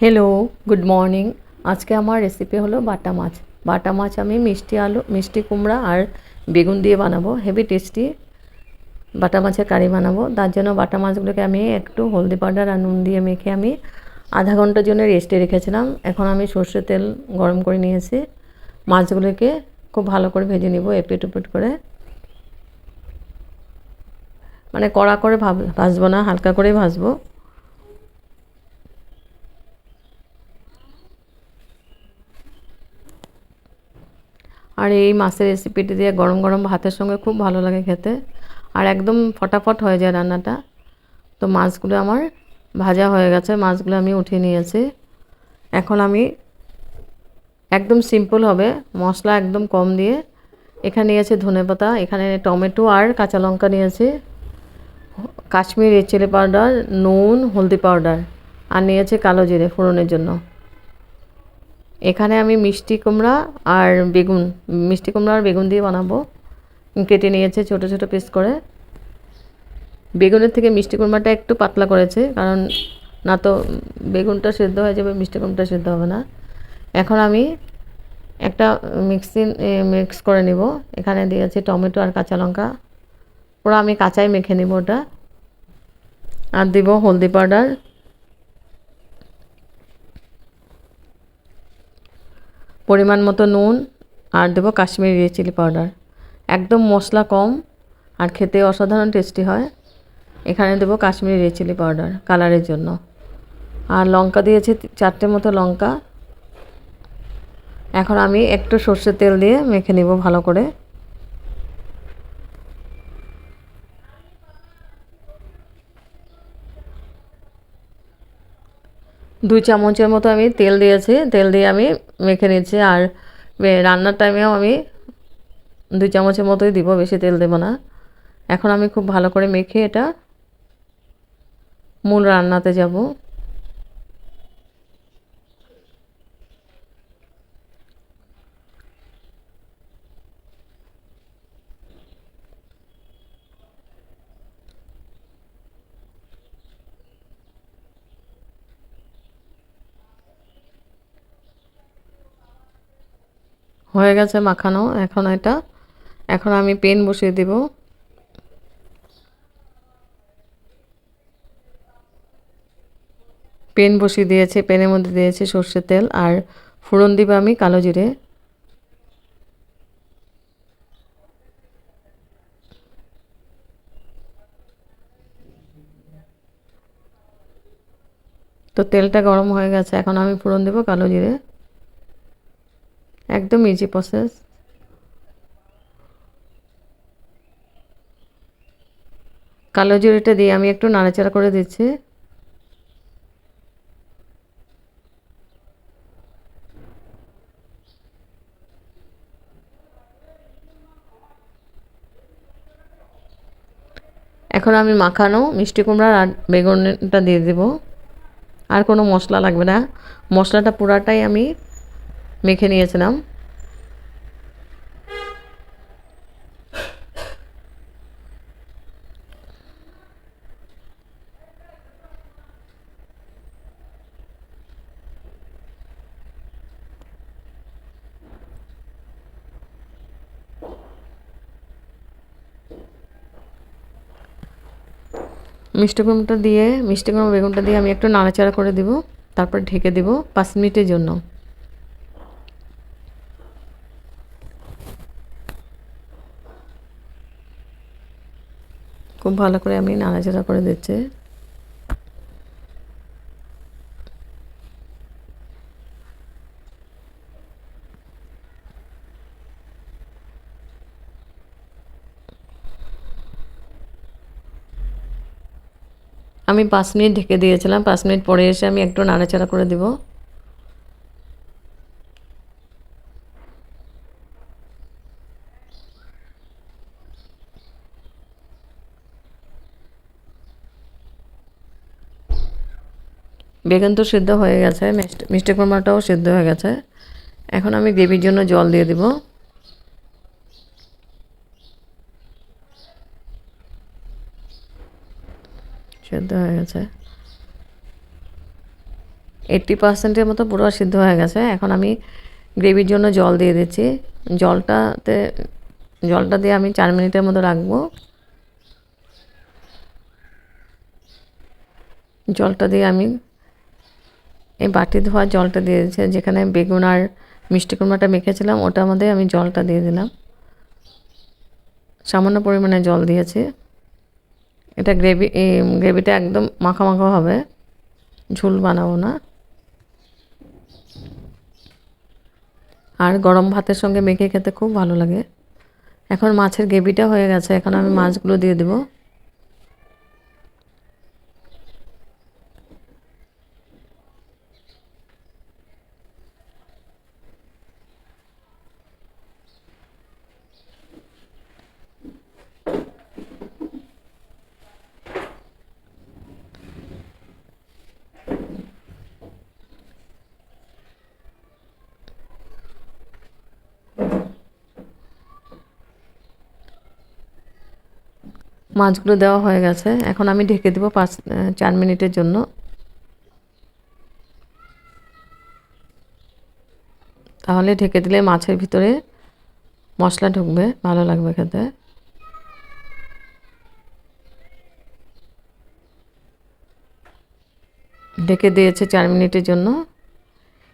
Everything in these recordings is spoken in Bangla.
হ্যালো গুড মর্নিং আজকে আমার রেসিপি হলো বাটা মাছ। বাটা মাছ আমি মিষ্টি আলু, মিষ্টি কুমড়া আর বেগুন দিয়ে বানাবো। হেভি টেস্টি বাটা মাছের কারি বানাবো। তার জন্য বাটা মাছগুলোকে আমি একটু হলদি পাউডার আর নুন দিয়ে মেখে আমি আধা ঘণ্টার জন্য রেস্টে রেখেছিলাম। এখন আমি সর্ষের তেল গরম করে নিয়েছি। মাছগুলোকে খুব ভালো করে ভেজে নিব এপিট উপিট করে। মানে কড়া করে ভাব, ভাজবো না, হালকা করেই ভাজবো। আর এই মাছের রেসিপিটি দিয়ে গরম গরম ভাতের সঙ্গে খুব ভালো লাগে খেতে। আর একদম ফটাফট হয়ে যায় রান্নাটা। তো মাছগুলো আমার ভাজা হয়ে গেছে, মাছগুলো আমি উঠিয়ে নিয়েছি। এখন আমি একদম সিম্পল হবে, মশলা একদম কম দিয়ে। এখানে নিয়েছি ধনে পাতা, এখানে টমেটো আর কাঁচা লঙ্কা নিয়েছি। কাশ্মীরি চিলি পাউডার নুন, হলদি পাউডার আর নিয়েছে কালো জিরে ফোড়নের জন্য। এখানে আমি মিষ্টি কুমড়া আর বেগুন, মিষ্টি কুমড়া আর বেগুন দিয়ে বানাবো। কেটে নিয়েছে ছোট ছোট পিস করে। বেগুনের থেকে মিষ্টি কুমড়াটা একটু পাতলা করেছে, কারণ না তো বেগুনটা সেদ্ধ হয়ে যাবে, মিষ্টি কুমড়াটা সেদ্ধ হবে না। এখন আমি একটা মিক্সিং মিক্স করে নিব। এখানে দিয়েছি টমেটো আর কাঁচা লঙ্কা। পুরো আমি কাঁচাই মেখে নিব ওটা। আর দিব হলদি পাউডার। পরিমাণ মতো নুন আর দেবো কাশ্মীরি চিলি পাউডার একদম মশলা কম আর খেতে অসাধারণ টেস্টি হয়। এখানে দেবো কাশ্মীরি রেড চিলি পাউডার কালারের জন্য। আর লঙ্কা দিয়েছি চারটে মতো লঙ্কা। এখন আমি একটু সর্ষের তেল দিয়ে মেখে নেব ভালো করে। দুই চামচের মতো আমি তেল দিয়েছি, তেল দিয়ে আমি মেখে নিচ্ছি। আর রান্নার টাইমেও আমি দুই চামচের মতোই দিব, বেশি তেল দেবো না। এখন আমি খুব ভালো করে মেখে এটা মূল রান্নাতে যাব। হয়ে গেছে মাখানো, এখন এটা, এখন আমি পেন বসিয়ে দিব। পেন বসিয়ে দিয়েছি, পেনের মধ্যে দিয়েছি সর্ষের তেল আর ফোড়ন দিব আমি কালো জিরে। তো তেলটা গরম হয়ে গেছে, এখন আমি ফোড়ন দেবো কালো জিরে। একদম ইজি প্রসেস কালো জিরেটা দিয়ে আমি একটু নাড়াচাড়া করে দিচ্ছি। এখন আমি মাখানো মিষ্টি কুমড়ার আর বেগুনটা দিয়ে দেবো। আর কোনো মশলা লাগবে না। মশলাটা পুরাটাই আমি মেখে নিয়েছিলাম। মিষ্টি কুমড়োটা দিয়ে, মিষ্টি কুমড়ো বেগুনটা দিয়ে আমি একটু নাড়াচাড়া করে দিব, তারপর ঢেকে দেব পাঁচ মিনিটের জন্য। খুব ভালো করে আমি নাড়াচাড়া করে দিচ্ছি। আমি পাঁচ মিনিট ঢেকে দিয়েছিলাম, পাঁচ মিনিট পরে এসে আমি একটু নাড়াচাড়া করে দেব। বেগুন তো সিদ্ধ হয়ে গেছে, মিষ্টি কুমড়াটাও সিদ্ধ হয়ে গেছে। এখন আমি গ্রেভির জন্য জল দিয়ে দিব। সেদ্ধ হয়ে গেছে। এইট্টি পার্সেন্টের মতো পুরো সিদ্ধ হয়ে গেছে। এখন আমি গ্রেভির জন্য জল দিয়ে দিচ্ছি। জলটাতে, জলটা দিয়ে আমি চার মিনিটের মতো রাখব। জলটা দিয়ে আমি এই বাটি ধোয়া জলটা দিয়ে দিয়েছি। যেখানে বেগুন আর মিষ্টি কুমড়াটা মেখেছিলাম, ওটার মধ্যে আমি জলটা দিয়ে দিলাম। সামান্য পরিমাণে জল দিয়েছি। এটা গ্রেভি গ্রেভিটা একদম মাখা মাখা হবে। ঝোল বানাবো না। আর গরম ভাতের সঙ্গে মেখে খেতে খুব ভালো লাগে। এখন মাছের গ্রেভিটা হয়ে গেছে, এখন আমি মাছগুলো দিয়ে দেবো। মাছগুলো দেওয়া হয়ে গেছে। এখন আমি ঢেকে দেবো পাঁচ চার মিনিটের জন্য। তাহলে ঢেকে দিলে মাছের ভিতরে মশলা ঢুকবে, ভালো লাগবে খেতে। ঢেকে দিয়েছে চার মিনিটের জন্য।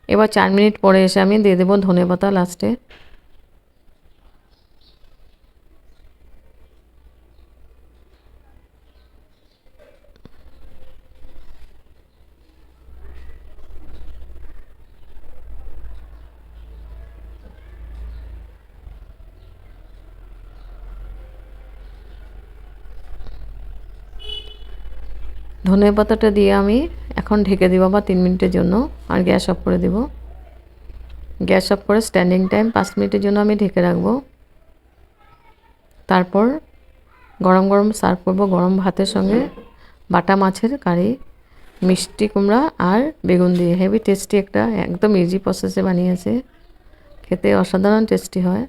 এবার চার মিনিট পরে এসে আমি দিয়ে দেবো ধনে পাতা লাস্টে। ধনে পাতাটা দিয়ে আমি এখন ঢেকে দিব বা তিন মিনিটের জন্য আর গ্যাস অফ করে দেব। গ্যাস অফ করে স্ট্যান্ডিং টাইম পাঁচ মিনিটের জন্য আমি ঢেকে রাখব। তারপর গরম গরম সার্ভ করব গরম ভাতের সঙ্গে বাটা মাছের কারি, মিষ্টি কুমড়া আর বেগুন দিয়ে। হেভি টেস্টি একটা, একদম ইজি প্রসেসে বানিয়েছে। খেতে অসাধারণ টেস্টি হয়।